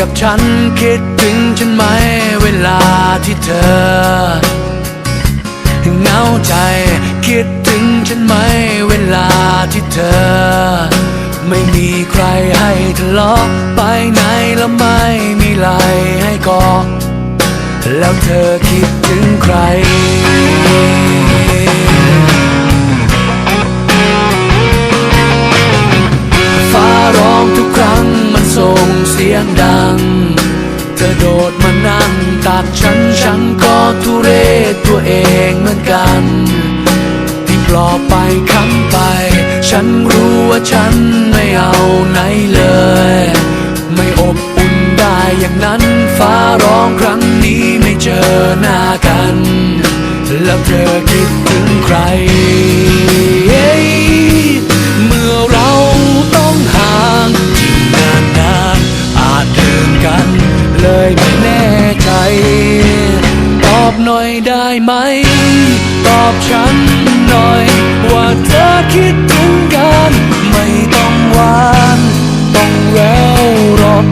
กับฉันคิดถึงฉันไหมเวลาที่เธอเหงาใจคิดถึงฉันไหมเวลาที่เธอ ไม่มีใครให้ทะเลาะไปไหนแล้วไม่มีไหลให้กอแล้วเธอคิดถึงใครฟ้าร้องทุกครั้งมันส่งเสียงดัง ดดมานั่งตักฉันฉันก็ทุเรศตัวเองเหมือนกันที่ปลอบไปค้ำไป ฉันรู้ว่าฉันไม่เอาไหนเลย ไม่อบอุ่นได้อย่างนั้นฟ้าร้องครั้งนี้ไม่เจอหน้ากัน แล้วเธอคิดถึงใคร หน่อยได้ไหม ตอบฉันหน่อย ว่าเธอคิดถึงกัน ไม่ต้องหวาน ต้องแววหรอก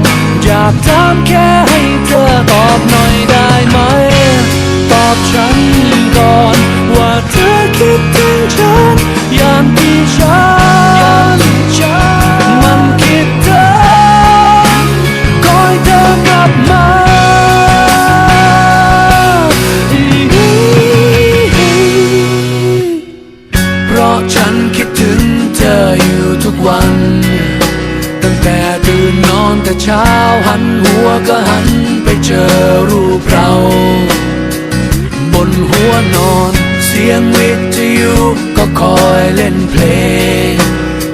อยากถามแค่ให้เธอตอบหน่อยได้ไหม ตอบฉันก่อน ว่าเธอคิดถึงฉันอย่างที่ฉันะฉันคิดถึงเธออยู่ทุกวัน ตั้งแต่ตื่นนอนแต่เช้าหันหัวก็หันไปเจอรูปเรา บนหัวนอนเสียงวิทยุก็คอยเล่นเพลง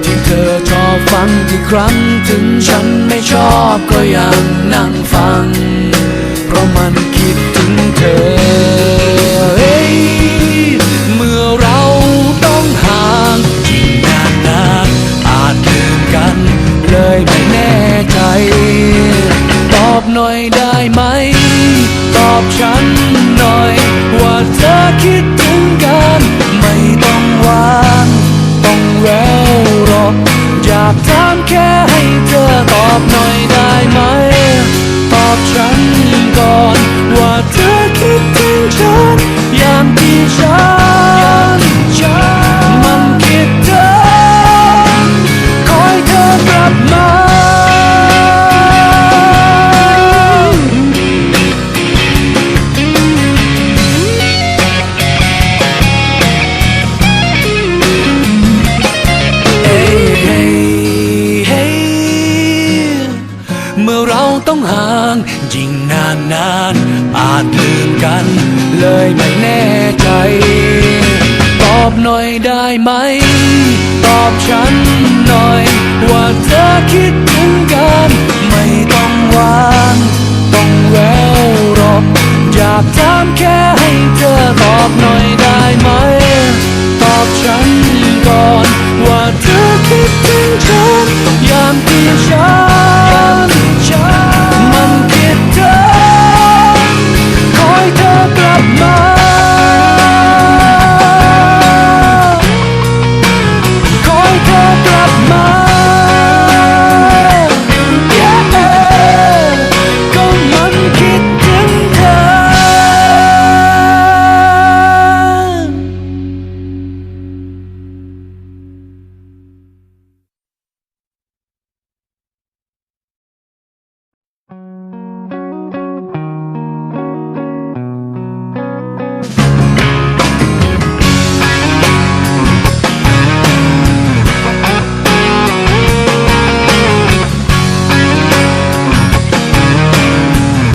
ที่เธอชอบฟังกี่ครั้งถึงฉันไม่ชอบก็ยังนั่งฟัง เพราะมันคิดถึงเธอ ใจ ตอบหน่อยได้ไหม ตอบฉันหน่อย ว่าเธอคิดถึงกัน ไม่ต้องวานต้องแววหรอกอยากถามแค่ให้เธอตอบหน่อยได้ไหม ตอบฉันก่อน ว่าเธอคิดถึงฉัน ยางที่ฉัน ต้องห่างยิ่งนานนานอาจลืมกัน เลยไม่แน่ใจ ตอบหน่อยได้ไหม ตอบฉันหน่อย ว่าเธอคิดถึงกัน ไม่ต้องหวานต้องแววรออยากถามแค่ให้เธอตอบหน่อยได้ไหม ตอบฉันก่อน ว่าเธอคิดถึงฉันยางที่ฉัน